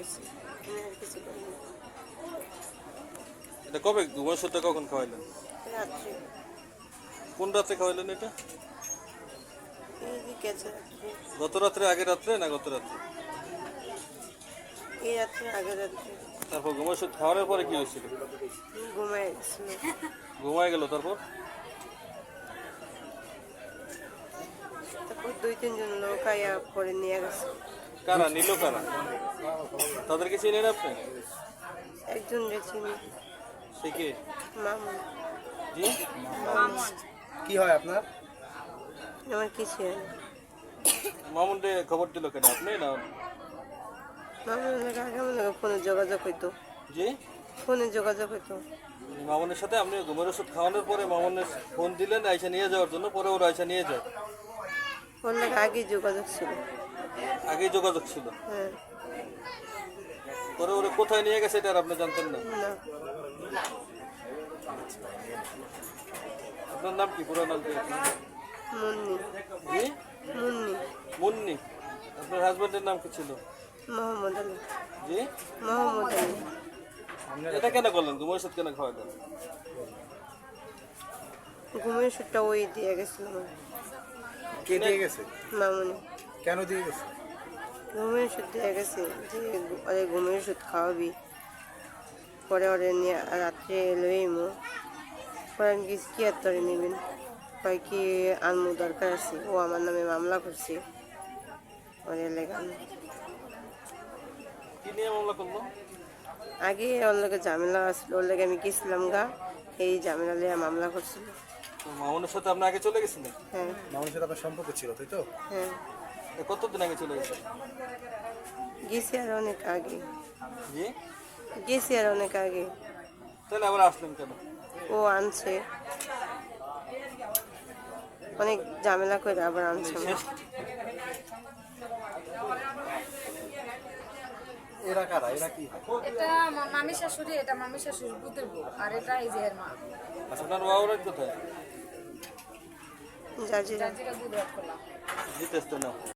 খাওয়াইছি আর কিছু করিনি এটা কবে? ওষুধটা কখন খাওয়াইলেন? রাত্রে। কোন রাত্রে খাওয়াইলেন এটা? গত রাত্রে আগের রাত্রে না গত রাত্রে? এই রাত্রে আগের রাত্রে। তারপর ঘুম ওষুধ খাওয়ানোর পরে কি হয়েছিল? ঘুমাই ঘুমায় গেল তারপর? দুই তিনজন লোক আয়া পরে নিয়ে গেছে। কারা? নিল কারা? তাদেরকে চিনেন আপনি? একজন যে চিনি। সে কে? মামুন। জি? কি হয় আপনার? আমার কিছু হয় না। মামুনটে খবর দিল কেন আপনি না? মামুন আগে আমার লোক ফোনে যোগাযোগ হইতো। জি? ফোনে যোগাযোগ হইতো। মামুনের সাথে আপনি ঘুমের ওষুধ খাওয়ানোর পরে মামুনের ফোন দিলেন আইসা নিয়ে যাওয়ার জন্য পরে ওরা আইসা নিয়ে যায়। লোক আগেই যোগাযোগ ছিল। আগেই যোগাযোগ ছিল? হ্যাঁ। পরে ওরা কোথায় নিয়ে গেছে এটা আপনি জানতেন না? আপনার নাম কি পুরো নাম কি? মুন্নি। মুন্নি। মুন্নি। আপনার হাজবেন্ডের নাম কি ছিল? মোহাম্মদ আলী। জি? মোহাম্মদ আলী। এটা কেন করলেন? ঘুমের ওষুধ কেন খাওয়া খাওয়াইলেন ঘুমের ওষুধটা ওই দিয়ে গেছিল। আমার কে দিয়ে গেছে? মামুনি। কেন দিয়ে গেছে? ঘুমের ওষুধ দিয়ে গেছে। যে ওরে ঘুমের ওষুধ খাওয়াবি। পরে ওরে নিয়ে রাত্রে এলোই মো পরে কিছু কি আর তোরে নেবেন? কয় কি আনমু দরকার আছে? ও আমার নামে মামলা করছে। ওরে লেগান। কি নিয়ে মামলা করল? আগে ওর লোকে ঝামেলা আসলো ওর লোকে আমি গেছিলাম গা। এই ঝামেলা লিয়ে মামলা করছিল। মামুনের সাথে আপনি আগে চলে গেছিলেন হ্যাঁ। মামুনের সাথে আপনার সম্পর্ক ছিল তাই তো? হ্যাঁ। কতদিন আগে চলে গেছেন? গেছি আর অনেক আগে। জি? গেছি আর অনেক আগে। তাহলে আবার আসলেন কেন? ও আনছে। অনেক ঝামেলা করে আবার আনছে এরা কারা? এরা কি? এটা মামি শাশুড়ি এটা মামি শাশুড়ি বুদ্ধের বউ আর এটা এই যে এর মা। আপনার বাবার কোথায়? জাজিরা। জাজিরা গুড করলাম। জিতেছ তো না